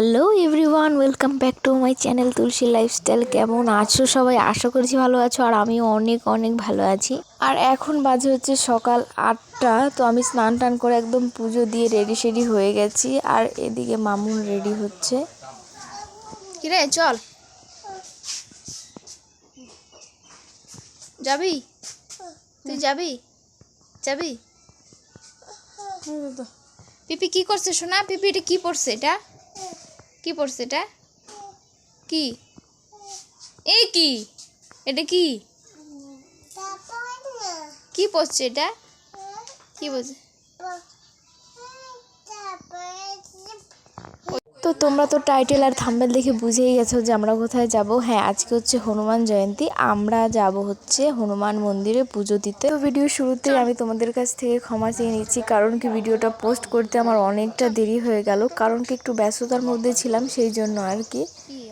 Hello everyone welcome back to my channel Tulsi lifestyle কেমন আছো সবাই? আশা করছি ভালো আছো আর আমিও অনেক অনেক ভালো আছি। আর এখন বাজে হচ্ছে সকাল আটটা তো আমি স্নান টান করে একদম পুজো দিয়ে রেডি সেডি হয়ে গেছি। আর এদিকে মামুন রেডি হচ্ছে। কিরে চল। যাবি? তুই যাবি? যাবি? পিপি কি করছে শোনা? পিপি এটা কি পড়ছে এটা? কি পড়ছে এটা? কি? এই কি? এটা কি? কি পড়ছে এটা? কি বলছে? তো তোমরা তো টাইটেল আর থাম্বেল দেখে বুঝেই গেছো যে আমরা কোথায় যাব। হ্যাঁ আজকে হচ্ছে হনুমান জয়ন্তী। আমরা যাব হচ্ছে হনুমান মন্দিরে পুজো দিতে। তো ভিডিও শুরুতেই আমি তোমাদের কাছ থেকে ক্ষমা চেয়ে নিচ্ছি, কারণ কি ভিডিওটা পোস্ট করতে আমার অনেকটা দেরি হয়ে গেল, কারণ কি একটু ব্যস্ততার মধ্যে ছিলাম সেই জন্য আর কি।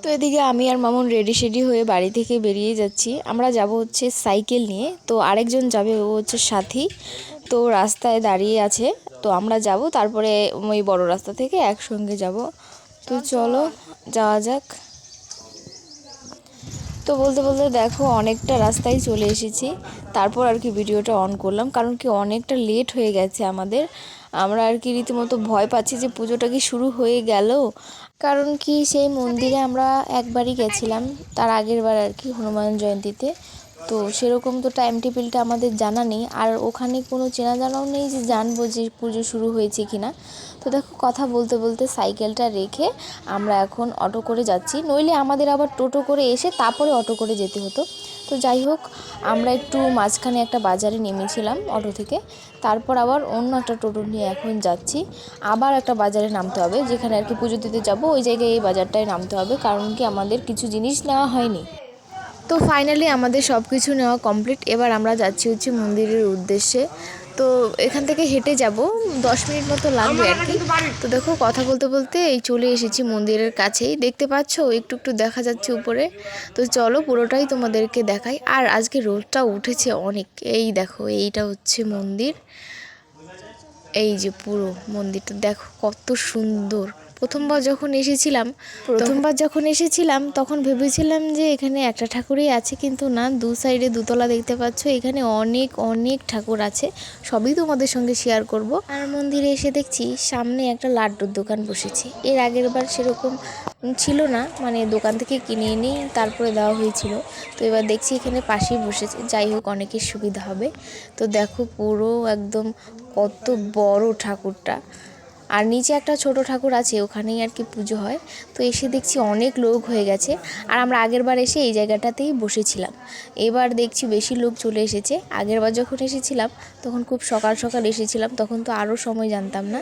তো এদিকে আমি আর মামুন রেডি সেডি হয়ে বাড়ি থেকে বেরিয়ে যাচ্ছি। আমরা যাব হচ্ছে সাইকেল নিয়ে। তো আরেকজন যাবে, ও হচ্ছে সাথী। তো রাস্তায় দাঁড়িয়ে আছে। তো আমরা যাব, তারপরে ওই বড় রাস্তা থেকে একসঙ্গে যাব। তো চলো যাওয়া যাক। তো বলতে বলতে দেখো অনেকটা রাস্তায় চলে এসেছি। তারপর আর কি ভিডিওটা অন করলাম, কারণ কি অনেকটা লেট হয়ে গেছে আমাদের। আমরা আর কি রীতিমতো ভয় পাচ্ছি যে পুজোটা কি শুরু হয়ে গেল। কারণ কি সেই মন্দিরে আমরা একবারই গেছিলাম, তার আগের বার আর কি হনুমান জয়ন্তীতে। তো সেরকম তো টাইম টেবিলটা আমাদের জানা নেই। আর ওখানে কোনো চেনা জানাও নেই যে জানব যে পুজো শুরু হয়েছে কি না তো দেখো কথা বলতে বলতে সাইকেলটা রেখে আমরা এখন অটো করে যাচ্ছি। নইলে আমাদের আবার টোটো করে এসে তারপরে অটো করে যেতে হতো। তো যাই হোক, আমরা একটু মাঝখানে একটা বাজারে নেমেছিলাম অটো থেকে। তারপর আবার অন্য একটা টোটো নিয়ে এখন যাচ্ছি। আবার একটা বাজারে নামতে হবে, যেখানে আর কি পুজো দিতে যাব, ওই জায়গায় এই বাজারটায় নামতে হবে। কারণ কি আমাদের কিছু জিনিস নেওয়া হয়নি। তো ফাইনালি আমাদের সব কিছু নেওয়া কমপ্লিট এবার আমরা যাচ্ছি হচ্ছে মন্দিরের উদ্দেশ্যে। তো এখান থেকে হেঁটে যাব, দশ মিনিট মতো লাগবে আর কি। তো দেখো, কথা বলতে বলতে এই চলে এসেছি মন্দিরের কাছেই। দেখতে পাচ্ছ, একটু একটু দেখা যাচ্ছে উপরে। তো চলো, পুরোটাই তোমাদেরকে দেখাই। আর আজকে রোদটা উঠেছে অনেক। এই দেখো, এইটা হচ্ছে মন্দির। এই যে পুরো মন্দিরটা, দেখো কত সুন্দর। প্রথমবার যখন এসেছিলাম প্রথমবার যখন এসেছিলাম তখন ভেবেছিলাম যে এখানে একটা ঠাকুরই আছে কিন্তু না দু সাইডে দুতলা দেখতে পাচ্ছ এখানে অনেক অনেক ঠাকুর আছে সবই তোমাদের সঙ্গে শেয়ার করব। আর মন্দিরে এসে দেখছি সামনে একটা লাড্ডুর দোকান বসেছে। এর আগের বার সেরকম ছিল না মানে দোকান থেকে কিনে এনেই তারপরে দেওয়া হয়েছিল। তো এবার দেখছি এখানে পাশেই বসেছে যাই হোক অনেকের সুবিধা হবে। তো দেখো পুরো একদম কত বড় ঠাকুরটা। আর নিচে একটা ছোট ঠাকুর আছে, ওখানেই আর কি পুজো হয়। তো এসে দেখছি অনেক লোক হয়ে গেছে। আর আমরা আগের বার এসে এই জায়গাটাতেই বসেছিলাম। এবার দেখছি বেশি লোক চলে এসেছে। আগের বার যখন এসেছিলাম, তখন খুব সকাল সকাল এসেছিলাম, তখন তো আরও সময় জানতাম না।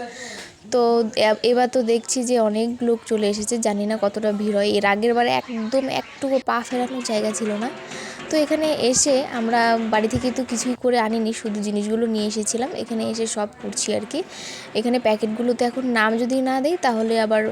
তো এবার তো দেখছি যে অনেক লোক চলে এসেছে, জানি না কতটা ভিড় হয়। এর আগের বারে একদম একটুকু পা ফেরানোর জায়গা ছিল না। তো এখানে এসে আমরা বাড়ি থেকে তো কিছুই করে আনিনি, শুধু জিনিসগুলো নিয়ে এসেছিলাম। এখানে এসে সব করছি আর কি। এখানে প্যাকেটগুলোতে এখন নাম যদি না দেয় তাহলে আবার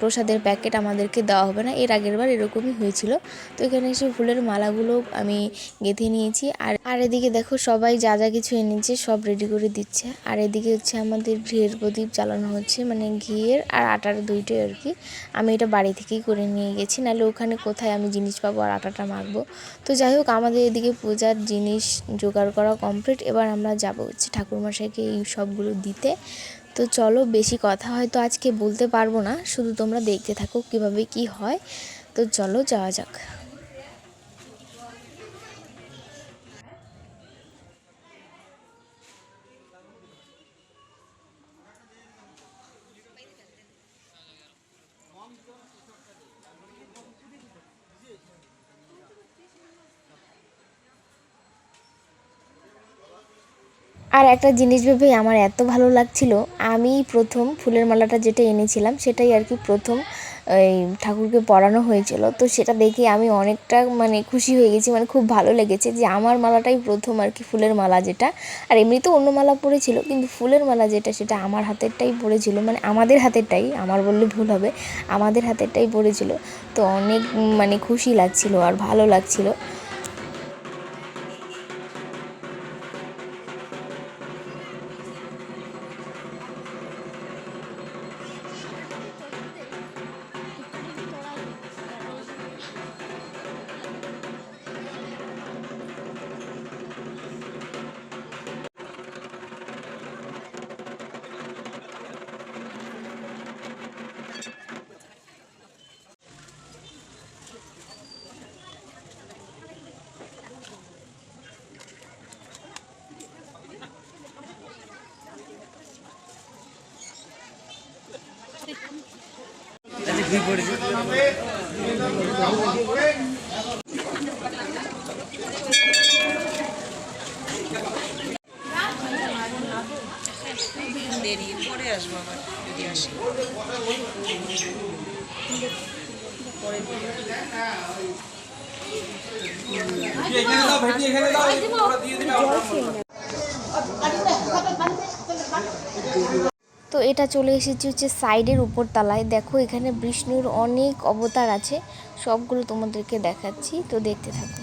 প্রসাদের প্যাকেট আমাদেরকে দেওয়া হবে না। এর আগের বার এরকমই হয়েছিল। তো এখানে এসে ফুলের মালাগুলো আমি গেঁথে নিয়েছি। আর আর এদিকে দেখো সবাই যা যা কিছু এনেছে, সব রেডি করে দিচ্ছে। আর এদিকে হচ্ছে আমাদের ঘিয়ের প্রদীপ জ্বালানো হচ্ছে। মানে ঘিয়ের আর আটার দুইটাই আর কি। আমি এটা বাড়ি থেকেই করে নিয়ে গেছি। নাহলে ওখানে কোথায় আমি জিনিস পাবো আর আটাটা মাখবো? তো যাই হোক, আমাদের এদিকে পূজার জিনিস জোগাড় করা কমপ্লিট এবার আমরা যাব হচ্ছে ঠাকুরমশাইকে এই সবগুলো দিতে। তো চলো, বেশি কথা হয়তো আজকে বলতে পারব না, শুধু তোমরা দেখতে থাকো কীভাবে কি হয়। তো চলো, যাওয়া যাক। আর একটা জিনিস ভেবে আমার এত ভালো লাগছিল, আমি প্রথম ফুলের মালাটা যেটা এনেছিলাম সেটাই আর কি প্রথম, এই ঠাকুরকে পরানো হয়েছিল। তো সেটা দেখে আমি অনেকটা মানে খুশি হয়ে গেছি মানে খুব ভালো লেগেছে যে আমার মালাটাই প্রথম আর কি ফুলের মালা যেটা। আর এমনিতে অন্য মালা পড়েছিল কিন্তু ফুলের মালা যেটা সেটা আমার হাতেরটাই পড়েছিল মানে আমাদের হাতেরটাই, আমার বললে ভুল হবে, আমাদের হাতেরটাই পড়েছিল তো অনেক মানে খুশি লাগছিল আর ভালো লাগছিল। দেরি পরে আসব আবার। যদি আসি তো এটা চলে এসেছি হচ্ছে সাইডের উপর তলায় দেখো, এখানে বিষ্ণুর অনেক অবতার আছে, সবগুলো তোমাদেরকে দেখাচ্ছি, তো দেখতে থাকো।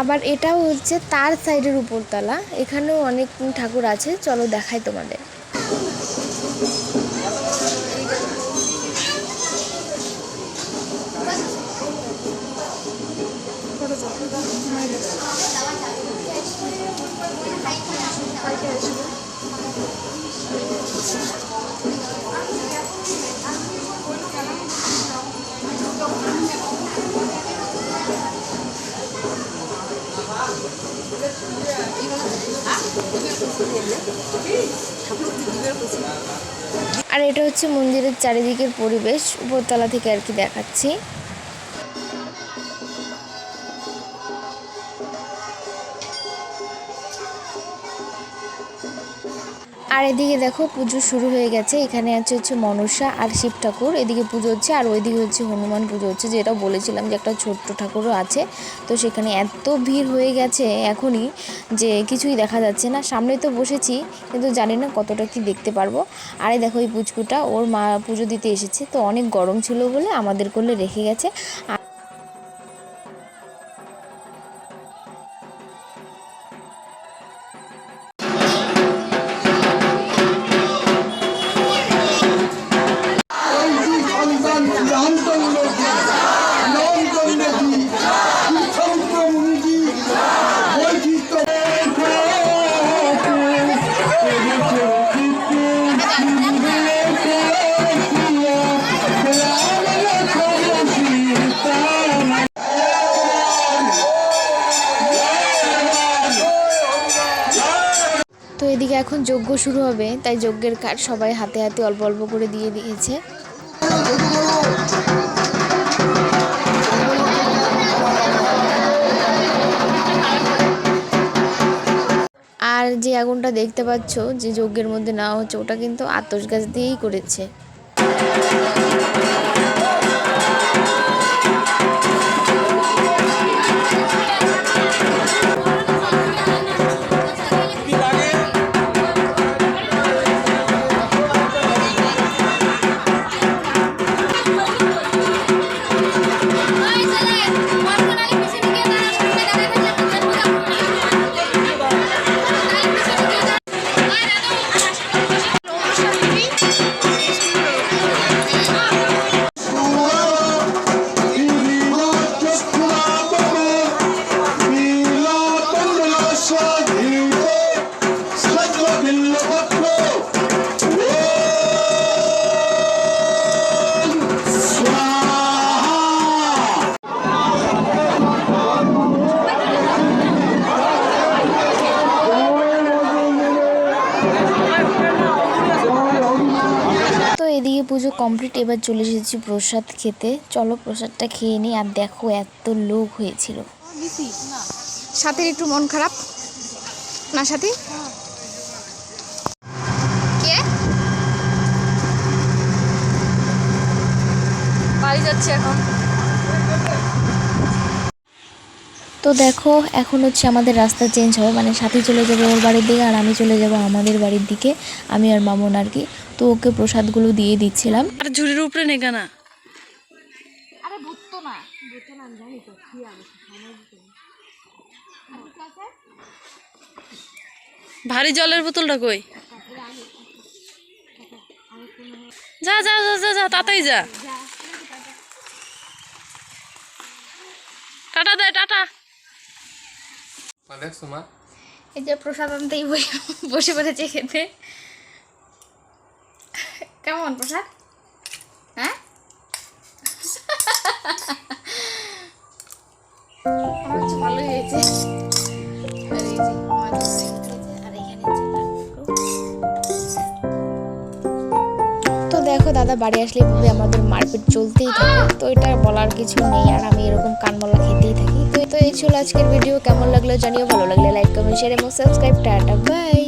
আবার এটাও হচ্ছে তার সাইডের উপরতলা। এখানেও অনেক ঠাকুর আছে। চলো দেখাই তোমাদের। আর এটা হচ্ছে মন্দিরের চারিদিকের পরিবেশ উপরতলা থেকে আর কি দেখাচ্ছি। আর এদিকে দেখো পুজো শুরু হয়ে গেছে। এখানে আছে হচ্ছে মনসা আর শিব ঠাকুর। এদিকে পুজো হচ্ছে আর ওইদিকে হচ্ছে হনুমান পুজো হচ্ছে। যেটা বলেছিলাম যে একটা ছোট্ট ঠাকুরও আছে। তো সেখানে এত ভিড় হয়ে গেছে এখনই যে কিছুই দেখা যাচ্ছে না। সামনে তো বসেছি, কিন্তু জানি না কতটা কি দেখতে পারব। আরে দেখো এই পুচকুটা, ওর মা পুজো দিতে এসেছে। তো অনেক গরম ছিল বলে আমাদের করলে রেখে গেছে। আর এদিকে এখন যজ্ঞ শুরু হবে, তাই যজ্ঞের কাঠ সবাই হাতে হাতে অল্প অল্প করে দিয়ে দিয়েছে। আর যে আগুনটা দেখতে পাচ্ছ, যে যজ্ঞের মধ্যে নেওয়া হচ্ছে, ওটা কিন্তু আতস গাছ দিয়েই করেছে। এদিকে পুজো কমপ্লিট এবার চলে এসেছি প্রসাদ খেতে। চলো প্রসাদটা খেয়ে নিই আর দেখো এত লোক হয়েছিল। সাথে একটু মন খারাপ? না, সাথী কে বাড়ি যাচ্ছে এখন। তো দেখো এখন হচ্ছে আমাদের রাস্তা চেঞ্জ হবে। মানে সাথী চলে যাবে ওর বাড়ির দিকে আর আমি চলে যাব আমাদের বাড়ির দিকে আমি আর মামুন আর কি। তো ওকে প্রসাদগুলো দিয়ে দিচ্ছিলাম। আর ঝুড়ির উপরে নেগা না। আরে ভূত না। ভারী জলের বোতলটা কই? যা যা যা যা যা তাড়াতাড়ি যা। টাটা দে টাটা। দেখছ মা? এই যে প্রসাদ আনতেই বসে বসেছে খেতে। কেমন প্রসাদ? হ্যাঁ? আমার ভালোই হয়েছে। দাদা বাড়ি আসলে এভাবে আমাদের মারপিট চলতেই থাকে। তো এটা বলার কিছু নেই, আর আমি এরকম কানমলা খেতেই থাকি। তো এই ছিল আজকের ভিডিও। কেমন লাগল জানিও। ভালো লাগলে লাইক কমেন্ট শেয়ার এবং সাবস্ক্রাইব টাটা বাই